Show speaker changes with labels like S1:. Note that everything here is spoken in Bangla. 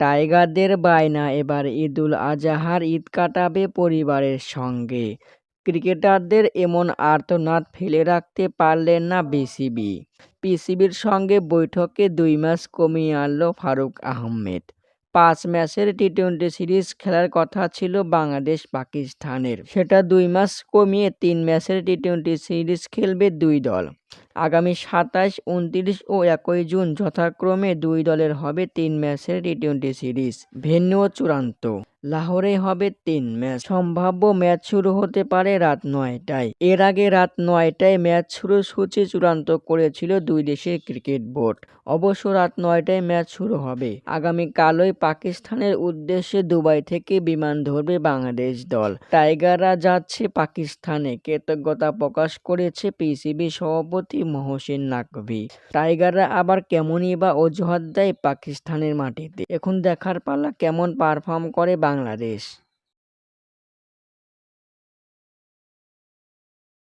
S1: টাইগারদের বায়না এবার ঈদুল আজহার ঈদ কাটাবে পরিবারের সঙ্গে। ক্রিকেটারদের এমন আর্তনাদ ফেলে রাখতে পারলেন না বিসিবি। পিসিবির সঙ্গে বৈঠকে দুই ম্যাচ কমিয়ে আনল ফারুক আহমেদ। পাঁচ ম্যাচের টি-টোয়েন্টি সিরিজ খেলার কথা ছিল বাংলাদেশ পাকিস্তানের সেটা দুই ম্যাচ কমিয়ে তিন ম্যাচের টি-টোয়েন্টি সিরিজ খেলবে দুই দল। আগামী সাতাশ, উনত্রিশ ও একই জুন যথাক্রমে দুই দলের হবে তিন ম্যাচের টি-টোয়েন্টি সিরিজ। ভেন্যুও চূড়ান্ত। লাহোরে হবে তিন ম্যাচ। সম্ভাব্য ম্যাচ শুরু হতে পারে রাত নয়টায়। এর আগে রাত নয়টায় ম্যাচ শুরুর সূচি চূড়ান্ত করেছিল দুই দেশের ক্রিকেট বোর্ড। অবশ্য রাত নয়টায় ম্যাচ শুরু হবে। আগামীকালই পাকিস্তানের উদ্দেশ্যে দুবাই থেকে বিমান ধরবে বাংলাদেশ দল। টাইগাররা যাচ্ছে পাকিস্তানে। কৃতজ্ঞতা প্রকাশ করেছে পিসিবি সভাপতি মহসিন নাকভি। টাইগাররা আবার কেমনই বা অজুহাত দেয় পাকিস্তানের মাটিতে। এখন দেখার পালা কেমন পারফর্ম করে বাংলাদেশ।